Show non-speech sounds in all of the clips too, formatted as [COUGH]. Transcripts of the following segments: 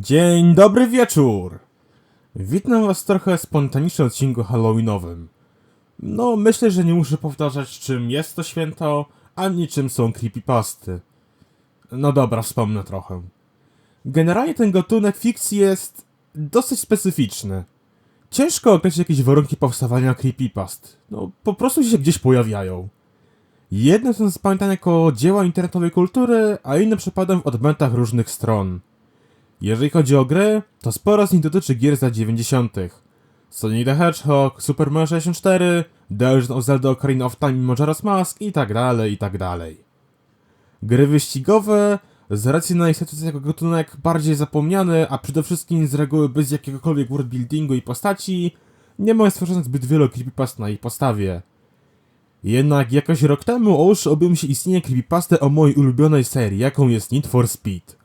Dzień dobry wieczór! Witam was trochę spontanicznym odcinku halloweenowym. No, myślę, że nie muszę powtarzać czym jest to święto, ani czym są creepypasty. No dobra, wspomnę trochę. Generalnie ten gatunek fikcji jest dosyć specyficzny. Ciężko określić jakieś warunki powstawania creepypast. No, po prostu się gdzieś pojawiają. Jedne są zapamiętane jako dzieła internetowej kultury, a inne przepadają w odmętach różnych stron. Jeżeli chodzi o gry, to sporo z nich dotyczy gier z lat 90. Sonic the Hedgehog, Super Mario 64, The Legend of Zelda Ocarina of Time i Majora's Mask i tak dalej, i tak dalej. Gry wyścigowe, z racji na ich status jako gatunek bardziej zapomniany, a przede wszystkim z reguły bez jakiegokolwiek worldbuildingu i postaci, nie mają stworzonych zbyt wielu creepypast na ich podstawie. Jednak jakoś rok temu o uszy obił mi się istnienie creepypasty o mojej ulubionej serii, jaką jest Need for Speed.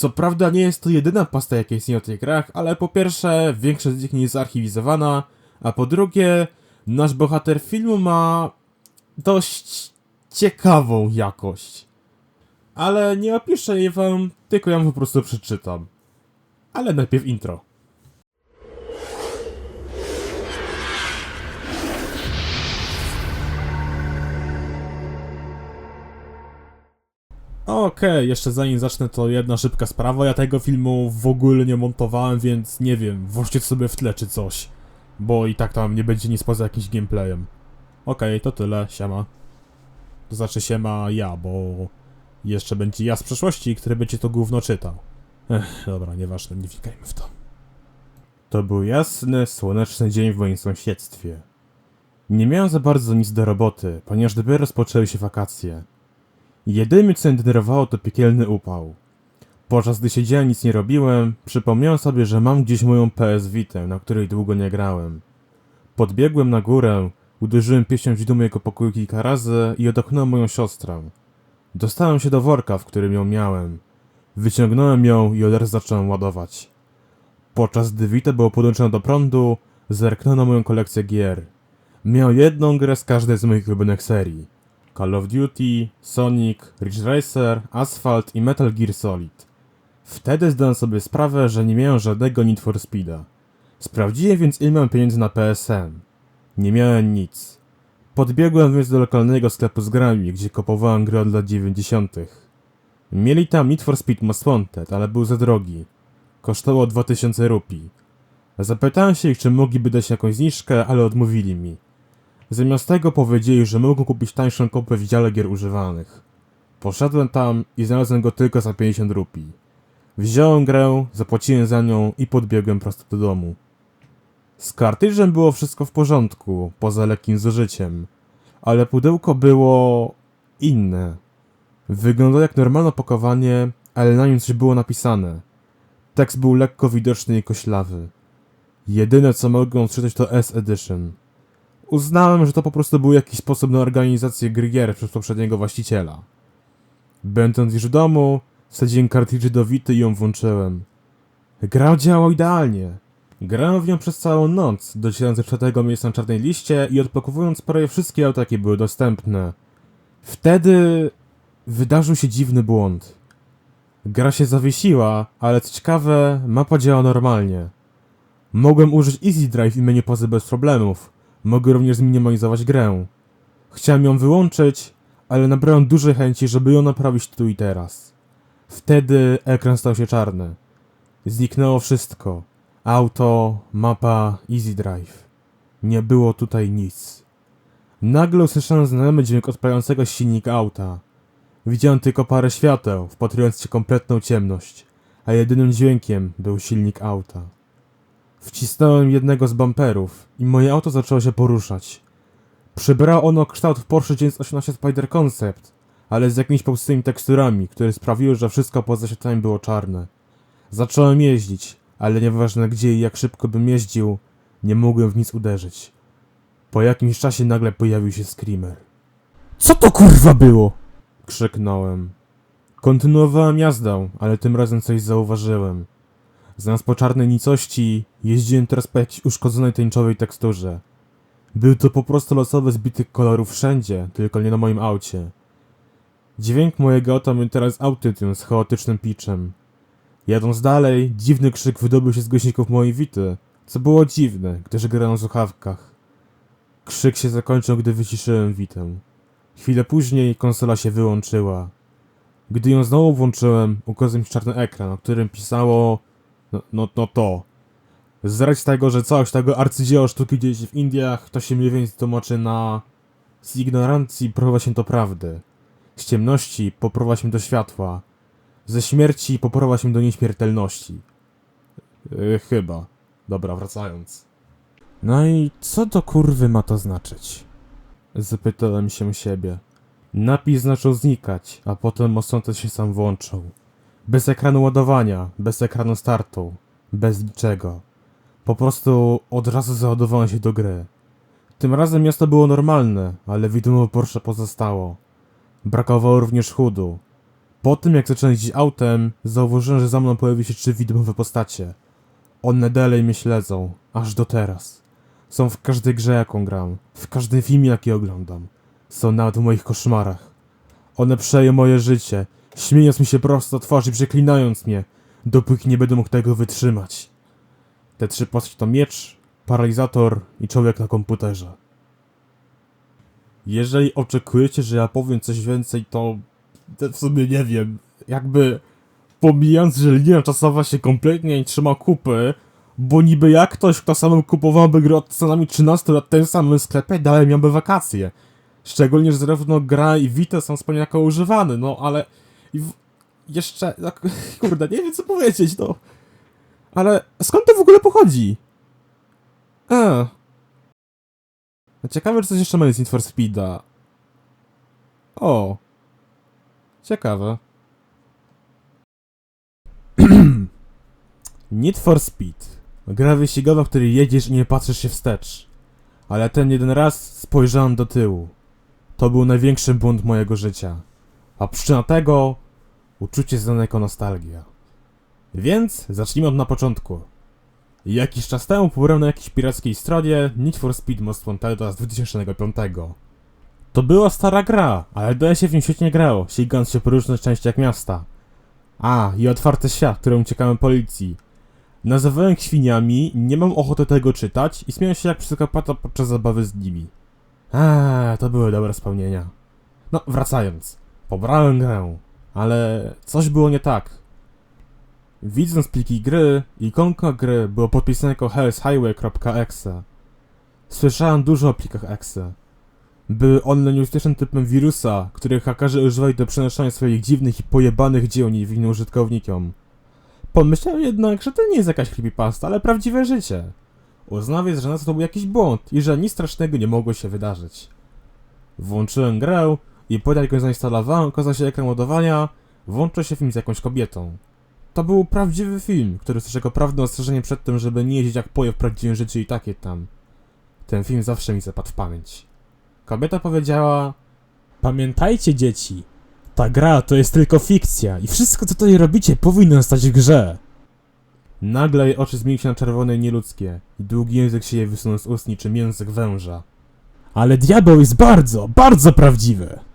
Co prawda nie jest to jedyna pasta jaka istnieje o tych grach, ale po pierwsze większość z nich nie jest archiwizowana, a po drugie nasz bohater filmu ma dość ciekawą jakość. Ale nie opiszę jej wam, tylko wam po prostu przeczytam. Ale najpierw intro. Okej, jeszcze zanim zacznę, to jedna szybka sprawa. Ja tego filmu w ogóle nie montowałem, więc nie wiem, włożcie sobie w tle czy coś. Bo i tak tam nie będzie nic poza jakimś gameplayem. Okej, to tyle, siema. To znaczy siema ja, bo jeszcze będzie ja z przeszłości, który będzie to gówno czytał. Ech, dobra, nieważne, nie wnikajmy w to. To był jasny, słoneczny dzień w moim sąsiedztwie. Nie miałem za bardzo nic do roboty, ponieważ dopiero rozpoczęły się wakacje. Jedynym, co denerwowało, to piekielny upał. Podczas gdy siedziałem nic nie robiłem, przypomniałem sobie, że mam gdzieś moją PS Vitę, na której długo nie grałem. Podbiegłem na górę, uderzyłem pieścią w do mojego pokoju kilka razy i odepchnąłem moją siostrę. Dostałem się do worka, w którym ją miałem. Wyciągnąłem ją i od razu zacząłem ładować. Podczas gdy Vita było podłączone do prądu, zerknąłem na moją kolekcję gier. Miał jedną grę z każdej z moich ulubionych serii. Call of Duty, Sonic, Ridge Racer, Asphalt i Metal Gear Solid. Wtedy zdałem sobie sprawę, że nie miałem żadnego Need for Speeda. Sprawdziłem więc ile miałem pieniędzy na PSN. Nie miałem nic. Podbiegłem więc do lokalnego sklepu z grami, gdzie kupowałem gry od lat 90. Mieli tam Need for Speed Most Wanted, ale był za drogi. Kosztowało 2000 rupii. Zapytałem się ich, czy mogliby dać jakąś zniżkę, ale odmówili mi. Zamiast tego powiedzieli, że mogą kupić tańszą kopię w dziale gier używanych. Poszedłem tam i znalazłem go tylko za 50 rupii. Wziąłem grę, zapłaciłem za nią i podbiegłem prosto do domu. Z kartridżem było wszystko w porządku, poza lekkim zużyciem, ale pudełko było inne. Wyglądało jak normalne opakowanie, ale na nim coś było napisane. Tekst był lekko widoczny i koślawy. Jedyne co mogłem odczytać to S Edition. Uznałem, że to po prostu był jakiś sposób na organizację gry gier przez poprzedniego właściciela. Będąc już w domu, wsadziłem kartridży do Wity i ją włączyłem. Gra działała idealnie. Grałem w nią przez całą noc, docierając do czwartego miejsca na czarnej liście i odblokowując prawie wszystkie auta, jakie były dostępne. Wtedy wydarzył się dziwny błąd. Gra się zawiesiła, ale co ciekawe, mapa działa normalnie. Mogłem użyć Easy Drive i menu pozy bez problemów. Mogę również zminimalizować grę. Chciałem ją wyłączyć, ale nabrałem dużej chęci, żeby ją naprawić tu i teraz. Wtedy ekran stał się czarny. Zniknęło wszystko. Auto, mapa, Easy Drive. Nie było tutaj nic. Nagle usłyszałem znajomy dźwięk odpalającego silnik auta. Widziałem tylko parę świateł, wpatrując się kompletną ciemność, a jedynym dźwiękiem był silnik auta. Wcisnąłem jednego z bumperów i moje auto zaczęło się poruszać. Przybrało ono kształt w Porsche 918 Spider Concept, ale z jakimiś popsutymi teksturami, które sprawiły, że wszystko poza światłami było czarne. Zacząłem jeździć, ale nieważne gdzie i jak szybko bym jeździł, nie mogłem w nic uderzyć. Po jakimś czasie nagle pojawił się Screamer. Co to kurwa było? Krzyknąłem. Kontynuowałem jazdę, ale tym razem coś zauważyłem. Zamiast po czarnej nicości, jeździłem teraz po jakiejś uszkodzonej tęczowej teksturze. Był to po prostu losowy zbitych kolorów wszędzie, tylko nie na moim aucie. Dźwięk mojego auta miał teraz autotune z chaotycznym pitchem. Jadąc dalej, dziwny krzyk wydobył się z głośników mojej wity, co było dziwne, gdyż grałem w słuchawkach. Krzyk się zakończył, gdy wyciszyłem witę. Chwilę później konsola się wyłączyła. Gdy ją znowu włączyłem, ukazał mi się czarny ekran, na którym pisało... No, no, no to. Z racji tego, że coś tego arcydzieło sztuki dzieje się w Indiach, to się mniej więcej tłumaczy na... Z ignorancji prowadzi się do prawdy. Z ciemności poprowadzi się do światła. Ze śmierci poprowadzi się do nieśmiertelności. Yy, chyba. Dobra, wracając. No i co do kurwy ma to znaczyć? Zapytałem się siebie. Napis zaczął znikać, a potem osątek się sam włączył. Bez ekranu ładowania, bez ekranu startu, bez niczego. Po prostu od razu załadowałem się do gry. Tym razem miasto było normalne, ale widmo Porsche pozostało. Brakowało również chudu. Po tym jak zacząłem jeździć autem, zauważyłem, że za mną pojawiły się trzy widmowe postacie. One dalej mnie śledzą, aż do teraz. Są w każdej grze jaką gram, w każdym filmie jaki oglądam. Są nawet w moich koszmarach. One przeją moje życie, śmiejąc mi się prosto do twarzy i przeklinając mnie, dopóki nie będę mógł tego wytrzymać. Te trzy postaci to miecz, paralizator i człowiek na komputerze. Jeżeli oczekujecie, że ja powiem coś więcej, to w sumie nie wiem. Jakby pomijając, że linia czasowa się kompletnie nie trzyma kupy, bo niby jak ktoś, kto samym kupowałby gry od co najmniej 13 lat w tym samym sklepie, dalej miałby wakacje. Szczególnie, że zarówno gra i Vita są wspólnie jako używane, no ale... I. Jeszcze... [LAUGHS] Kurde, nie wiem co powiedzieć, no. Ale skąd to w ogóle pochodzi? A. No ciekawe, czy coś jeszcze ma z Need for Speeda. O. Ciekawe. [CLEARS THROAT] Need for Speed. Gra wyścigowa, w której jedziesz i nie patrzysz się wstecz. Ale ten jeden raz spojrzałem do tyłu. To był największy błąd mojego życia. A przyczyna tego uczucie znane jako nostalgia. Więc zacznijmy od na początku. Jakiś czas temu pobrałem na jakiejś pirackiej stronie Need for Speed Most Wanted z 2005. To była stara gra, ale dalej się w nim świetnie grało, ścigając się po różnych częściach miasta. A, i otwarty świat, którym uciekałem policji. Nazywałem ich świniami, nie mam ochoty tego czytać i śmiałem się jak psychopata podczas zabawy z nimi. A, to były dobre spełnienia. No, wracając. Pobrałem grę, ale coś było nie tak. Widząc pliki gry, ikonka gry było podpisane jako hellshighway.exe. Słyszałem dużo o plikach exe. Były one nieustecznym typem wirusa, który hakerzy używali do przenoszenia swoich dziwnych i pojebanych dzieł niewinnym użytkownikom. Pomyślałem jednak, że to nie jest jakaś creepypasta, ale prawdziwe życie. Uznał że na to był jakiś błąd i że nic strasznego nie mogło się wydarzyć. Włączyłem grę i po jak go zainstalowałem, okazał się ekran ładowania, włączył się film z jakąś kobietą. To był prawdziwy film, który jest jako prawne ostrzeżenie przed tym, żeby nie jeździć jak poje w prawdziwym życiu i takie tam. Ten film zawsze mi zapadł w pamięć. Kobieta powiedziała: Pamiętajcie, dzieci, ta gra to jest tylko fikcja i wszystko, co tutaj robicie, powinno stać w grze. Nagle jej oczy zmieniły się na czerwone i nieludzkie i długi język się jej wysunął z ust niczym język węża. Ale diabeł jest bardzo, bardzo prawdziwy!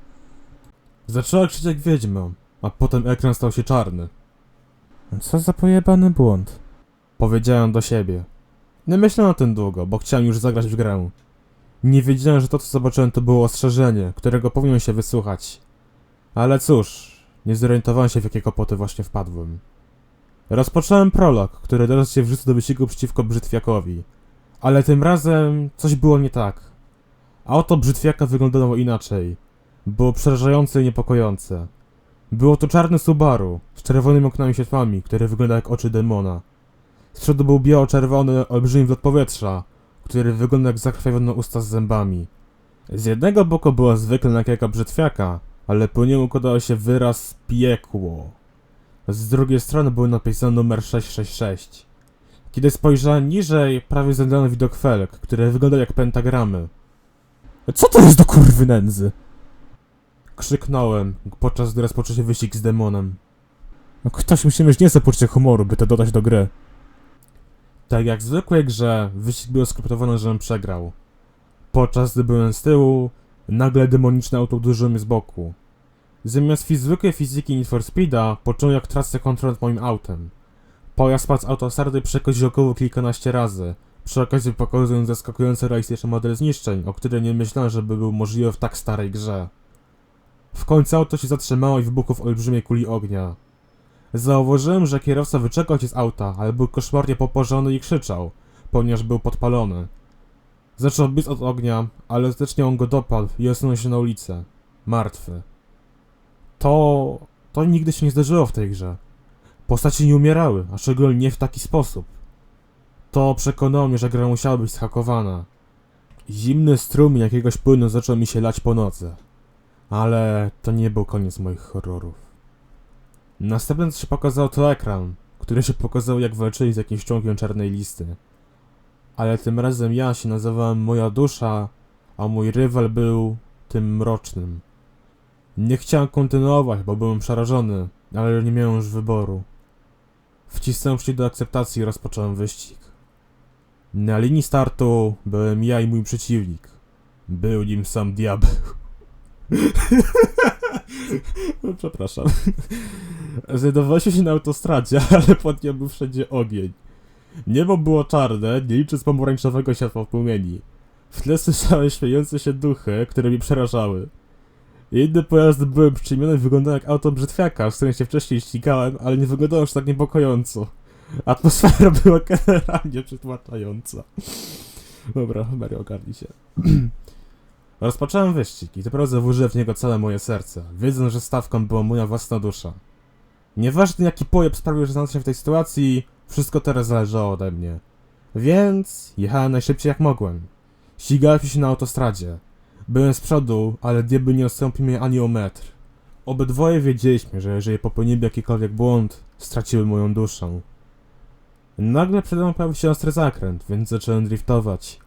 Zaczęła krzyczeć jak wiedźma, a potem ekran stał się czarny. Co za pojebany błąd. Powiedziałem do siebie. Nie myślałem o tym długo, bo chciałem już zagrać w grę. Nie wiedziałem, że to co zobaczyłem to było ostrzeżenie, którego powinien się wysłuchać. Ale cóż, nie zorientowałem się w jakie kłopoty właśnie wpadłem. Rozpocząłem prolog, który teraz się wrzucił do wyścigu przeciwko Brzytwiakowi. Ale tym razem coś było nie tak. Auto Brzytwiaka wyglądało inaczej. Było przerażające i niepokojące. Było to czarny Subaru z czerwonymi oknami światłami, które wygląda jak oczy demona. Z przodu był biało-czerwony olbrzymi wlot powietrza, który wygląda jak zakrwawione usta z zębami. Z jednego boku była zwykle naklejka brzytwiaka, ale po niemu układał się wyraz piekło. Z drugiej strony był napisany numer 666. Kiedy spojrzałem niżej, prawie zemdlałem widok felg, które wyglądały jak pentagramy. Co to jest do kurwy nędzy? Krzyknąłem, podczas gdy rozpoczął się wyścig z demonem. No ktoś musi mieć niezłe poczucie humoru, by to dodać do gry. Tak jak w zwykłej grze, wyścig był skryptowany, żebym przegrał. Podczas gdy byłem z tyłu, nagle demoniczne auto uderzyło mnie z boku. Zamiast zwykłej fizyki Need for Speeda, poczułem jak tracę kontrolę nad moim autem. Pojazd spadł z autostrady przechodził około kilkanaście razy, przy okazji pokazując zaskakujący realistyczny model zniszczeń, o którym nie myślałem, żeby był możliwy w tak starej grze. W końcu auto się zatrzymało i wybuchło w olbrzymiej kuli ognia. Zauważyłem, że kierowca wyczekał się z auta, ale był koszmarnie poparzony i krzyczał, ponieważ był podpalony. Zaczął biec od ognia, ale ostatecznie on go dopadł i osunął się na ulicę. Martwy. To... to nigdy się nie zdarzyło w tej grze. Postacie nie umierały, a szczególnie nie w taki sposób. To przekonało mnie, że gra musiała być zhakowana. Zimny strumień jakiegoś płynu zaczął mi się lać po nocy. Ale to nie był koniec moich horrorów. Następnie się pokazał to ekran, który się pokazał jak walczyli z jakimś ciągiem czarnej listy. Ale tym razem ja się nazywałem Moja Dusza, a mój rywal był tym mrocznym. Nie chciałem kontynuować, bo byłem przerażony, ale nie miałem już wyboru. Wcisnąłem się do akceptacji i rozpocząłem wyścig. Na linii startu byłem ja i mój przeciwnik. Był nim sam diabeł. No, Przepraszam. Znajdowaliśmy się na autostradzie, [LAUGHS] ale pod nią był wszędzie ogień. Niebo było czarne, nie licząc pomarańczowego światła w płomieni. W tle słyszałem śmiejące się duchy, które mi przerażały. Inne pojazdy były przyczynione i wyglądały jak auto brzytwiaka, z którym się wcześniej ścigałem, ale nie wyglądało już tak niepokojąco. Atmosfera była generalnie przytłaczająca. Dobra, Mario, ogarnij się. [CLEARS THROAT] Rozpocząłem wyścig i dopiero włożyłem w niego całe moje serce, wiedząc, że stawką była moja własna dusza. Nieważne jaki pojeb sprawił, że znalazłem się w tej sytuacji, wszystko teraz zależało ode mnie. Więc jechałem najszybciej jak mogłem. Ścigałem się na autostradzie. Byłem z przodu, ale diabeł nie odstąpił mnie ani o metr. Obydwoje wiedzieliśmy, że jeżeli popełnimy jakikolwiek błąd, straciły moją duszę. Nagle przede mną pojawił się ostry zakręt, więc zacząłem driftować.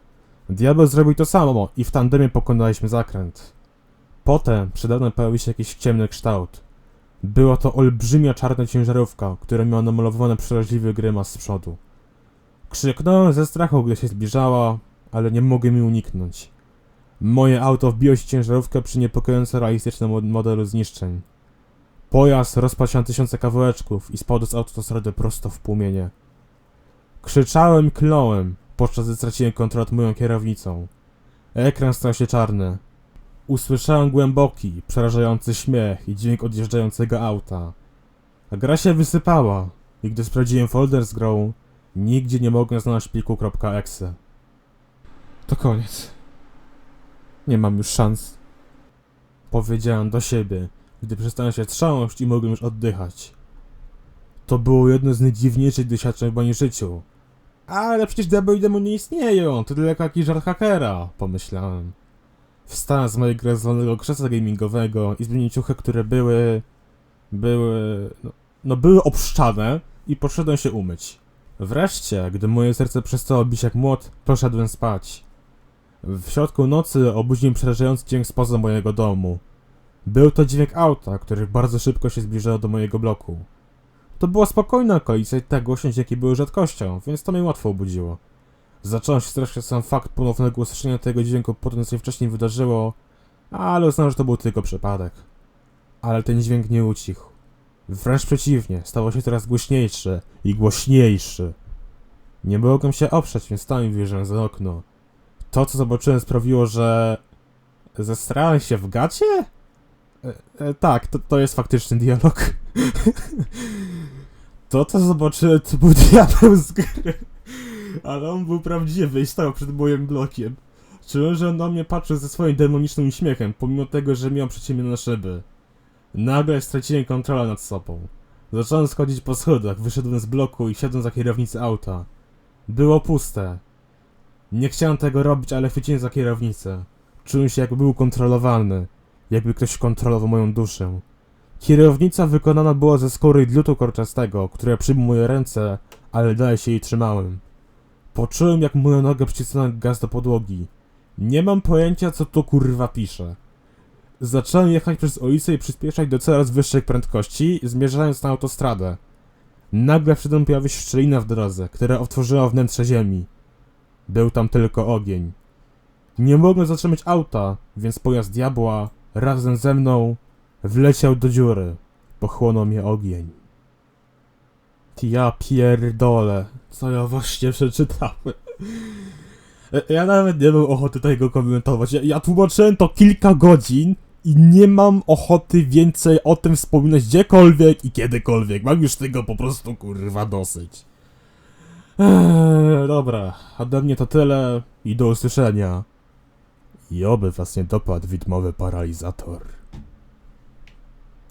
Diabeł zrobił to samo i w tandemie pokonaliśmy zakręt. Potem przede mną pojawił się jakiś ciemny kształt. Była to olbrzymia czarna ciężarówka, która miała namalowany przeraźliwy grymas z przodu. Krzyknąłem ze strachu, gdy się zbliżała, ale nie mogłem jej uniknąć. Moje auto wbiło się ciężarówkę przy niepokojąco realistycznym mod- modelu zniszczeń. Pojazd rozpadł się na tysiące kawałeczków i spadł z autostrady prosto w płomienie. Krzyczałem kląłem, podczas gdy straciłem kontrolę nad moją kierownicą. Ekran stał się czarny. Usłyszałem głęboki, przerażający śmiech i dźwięk odjeżdżającego auta. A gra się wysypała i gdy sprawdziłem folder z grą, nigdzie nie mogłem znaleźć pliku .exe. To koniec. Nie mam już szans. Powiedziałem do siebie, gdy przestałem się trząść i mogłem już oddychać. To było jedno z najdziwniejszych doświadczeń w moim życiu. Ale przecież diabeł i demon nie istnieją, to tylko jakiś żart hakera, pomyślałem. Wstałem z mojego rozwalonego krzesła gamingowego i zmieniłem ciuchy, które były... były... No, no były obszczane i poszedłem się umyć. Wreszcie, gdy moje serce przestało bić jak młot, poszedłem spać. W środku nocy obudził mnie przerażający dźwięk spoza mojego domu. Był to dźwięk auta, który bardzo szybko się zbliżało do mojego bloku. To była spokojna okolica i tak głośność jakie były rzadkością, więc to mnie łatwo obudziło. Zacząłem się strasznie sam fakt ponownego usłyszenia tego dźwięku po tym, co się wcześniej wydarzyło, ale uznałem, że to był tylko przypadek. Ale ten dźwięk nie ucichł. Wręcz przeciwnie, stało się coraz głośniejszy i głośniejszy. Nie mogłem się oprzeć, więc stałem i wyjrzałem za okno. To, co zobaczyłem, sprawiło, że... Zestrałem się w gacie? E, e, tak, to, to jest faktyczny dialog. [LAUGHS] to, co zobaczyłem, to był [LAUGHS] diabeł z gry. Ale on był prawdziwy i stał przed moim blokiem. Czułem, że on na mnie patrzy ze swoim demonicznym uśmiechem, pomimo tego, że miał przyciemnione szyby. Nagle straciłem kontrolę nad sobą. Zacząłem schodzić po schodach, wyszedłem z bloku i siadłem za kierownicę auta. Było puste. Nie chciałem tego robić, ale chwyciłem za kierownicę. Czułem się jakby był kontrolowany. Jakby ktoś kontrolował moją duszę. Kierownica wykonana była ze skóry dlutu korczastego, które przybił moje ręce, ale dalej się jej trzymałem. Poczułem, jak moja noga przycisnęła gaz do podłogi. Nie mam pojęcia, co tu kurwa pisze. Zacząłem jechać przez ulicę i przyspieszać do coraz wyższych prędkości, zmierzając na autostradę. Nagle przede mną pojawiła się szczelina w drodze, która otworzyła wnętrze ziemi. Był tam tylko ogień. Nie mogłem zatrzymać auta, więc pojazd diabła, razem ze mną, wleciał do dziury. Pochłonął mnie ogień. Ja pierdolę. Co ja właśnie przeczytałem? E, Ja nawet nie mam ochoty tego komentować. Ja, ja tłumaczyłem to kilka godzin i nie mam ochoty więcej o tym wspominać gdziekolwiek i kiedykolwiek. Mam już tego po prostu kurwa dosyć. Eee, dobra, ode mnie to tyle i do usłyszenia. I oby was nie dopadł widmowy paralizator.